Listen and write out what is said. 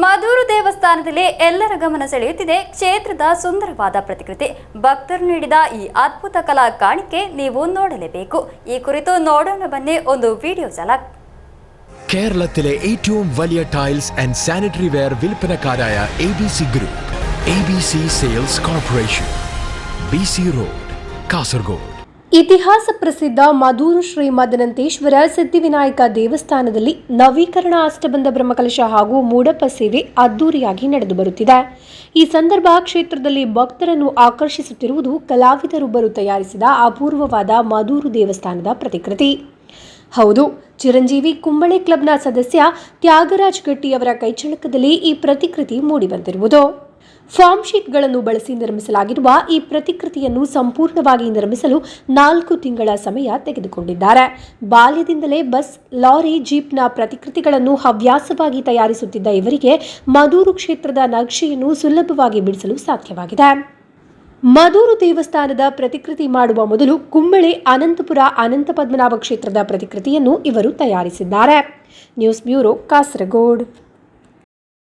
ಮಧೂರು ದೇವಸ್ಥಾನದಲ್ಲಿ ಎಲ್ಲರ ಗಮನ ಸೆಳೆಯುತ್ತಿದೆ ಕ್ಷೇತ್ರದ ಸುಂದರವಾದ ಪ್ರತಿಕೃತಿ ಭಕ್ತರು ನೀಡಿದ ಈ ಅದ್ಭುತ ಕಲಾ ಕಾಣಿಕೆ ನೀವು ನೋಡಲೇಬೇಕು ಈ ಕುರಿತು ನೋಡೋಣ ಬನ್ನಿ ಒಂದು ವಿಡಿಯೋ ಝಲಕ್ കേരളത്തിലെ ഏറ്റവും വലിയ tiles and sanitary ware വിൽപ്പനക്കാരായ A B C group A B C sales corporation B C road Kasaragod ಇತಿಹಾಸ ಪ್ರಸಿದ್ಧ ಮಧೂರು ಶ್ರೀ ಮದನಂತೇಶ್ವರ ಸಿದ್ಧಿವಿನಾಯಕ ದೇವಸ್ಥಾನದಲ್ಲಿ ನವೀಕರಣ ಅಷ್ಟಬಂಧ ಬ್ರಹ್ಮಕಲಶ ಹಾಗೂ ಮೂಡಪ್ಪ ಸೇವೆ ಅದ್ದೂರಿಯಾಗಿ ನಡೆದು ಬರುತ್ತಿದೆ. ಈ ಸಂದರ್ಭ ಕ್ಷೇತ್ರದಲ್ಲಿ ಭಕ್ತರನ್ನು ಆಕರ್ಷಿಸುತ್ತಿರುವುದು ಕಲಾವಿದರೊಬ್ಬರು ತಯಾರಿಸಿದ ಅಪೂರ್ವವಾದ ಮಧೂರು ದೇವಸ್ಥಾನದ ಪ್ರತಿಕೃತಿ. ಹೌದು, ಚಿರಂಜೀವಿ ಕುಂಬಳೆ ಕ್ಲಬ್ನ ಸದಸ್ಯ ತ್ಯಾಗರಾಜ್ ಗಟ್ಟಿಯವರ ಕೈಚಳಕದಲ್ಲಿ ಈ ಪ್ರತಿಕೃತಿ ಮೂಡಿಬಂದಿರುವುದು. ಫಾರ್ಮ್ ಶೀಟ್ಗಳನ್ನು ಬಳಸಿ ನಿರ್ಮಿಸಲಾಗಿರುವ ಈ ಪ್ರತಿಕೃತಿಯನ್ನು ಸಂಪೂರ್ಣವಾಗಿ ನಿರ್ಮಿಸಲು ನಾಲ್ಕು ತಿಂಗಳ ಸಮಯ ತೆಗೆದುಕೊಂಡಿದ್ದಾರೆ. ಬಾಲ್ಯದಿಂದಲೇ ಬಸ್, ಲಾರಿ, ಜೀಪ್ನ ಪ್ರತಿಕೃತಿಗಳನ್ನು ಹವ್ಯಾಸವಾಗಿ ತಯಾರಿಸುತ್ತಿದ್ದ ಇವರಿಗೆ ಮಧೂರು ಕ್ಷೇತ್ರದ ನಕ್ಷೆಯನ್ನು ಸುಲಭವಾಗಿ ಬಿಡಿಸಲು ಸಾಧ್ಯವಾಗಿದೆ. ಮಧೂರು ದೇವಸ್ಥಾನದ ಪ್ರತಿಕೃತಿ ಮಾಡುವ ಮೊದಲು ಕುಂಬಳೆ ಅನಂತಪುರ ಅನಂತ ಪದ್ಮನಾಭ ಕ್ಷೇತ್ರದ ಪ್ರತಿಕೃತಿಯನ್ನು ಇವರು ತಯಾರಿಸಿದ್ದಾರೆ. News bureau Kasaragod.